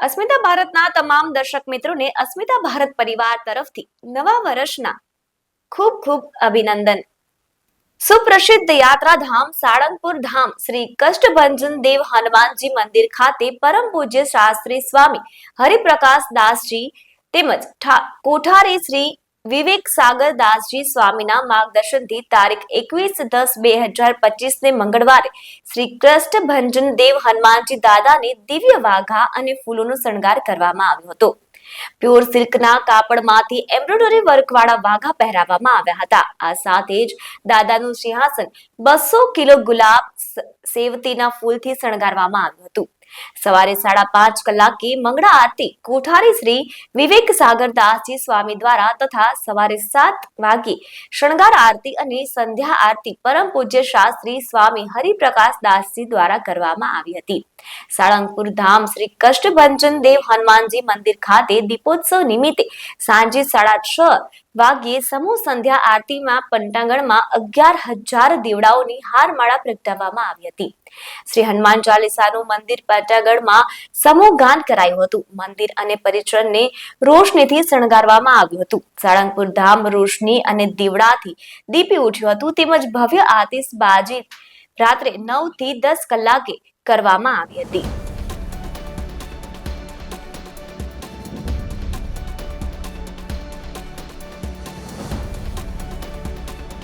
અસ્મિતા ભારતના તમામ દર્શક મિત્રોને અસ્મિતા ભારત પરિવાર તરફથી નવા વર્ષના ખૂબ ખૂબ અભિનંદન. સુપ્રસિદ્ધ યાત્રાધામ સાળંગપુર ધામ શ્રી કષ્ટભંજન દેવ હનુમાનજી મંદિર ખાતે પરમ પૂજ્ય શાસ્ત્રી સ્વામી હરિપ્રકાશ દાસજી તેમજ કોઠારી શ્રી વિવેક સાગર દાસજી સ્વામીના માર્ગદર્શનથી તારીખ એકવીસ દસ બે હજાર પચીસ ને મંગળવારે શ્રી કષ્ટભંજન દેવ હનુમાનજી દાદાને દિવ્ય વાઘા અને ફૂલોનો શણગાર કરવામાં આવ્યો હતો. પ્યોર સિલ્કના કાપડમાંથી એમ્બ્રોઇડરી વર્કવાળા વાઘા પહેરાવવામાં આવ્યા હતા. આ સાથે જ દાદાનું સિંહાસન બસો કિલો ગુલાબ સેવતીના ફૂલથી શણગારવામાં આવ્યું હતું. સવારે સાડા પાંચ કલાકે મંગળા આરતી કોઠારી શ્રી વિવેક સાગરદાસજી સ્વામી દ્વારા તથા સવારે સાત વાગે શણગાર આરતી અને સંધ્યા આરતી પરમ પૂજ્ય શાસ્ત્રી સ્વામી હરિપ્રકાશ દાસજી દ્વારા કરવામાં આવી હતી. સાળંગપુર ધામ શ્રી કષ્ટભંજન દેવ હનુમાનજી મંદિર ખાતે દીપોત્સવ નિમિત્તે સાંજે સાડા છ વાગ્યે સમૂહ સંધ્યા આરતીમાં પંટાંગણમાં અગિયાર હજાર દીવડાઓની હારમાળા પ્રગટાવવામાં આવી હતી. શ્રી હનુમાન ચાલીસાનું મંદિર પટાગઢમાં સમૂહ ગાન કરાયું હતું. મંદિર અને પરિસરને રોશનીથી શણગારવામાં આવ્યું હતું. સાળંગપુર ધામ રોશની અને દીવડાથી દીપી ઉઠ્યું હતું. તેમજ ભવ્ય આતિશબાજી રાત્રે નવથી દસ કલાકે કરવામાં આવી હતી.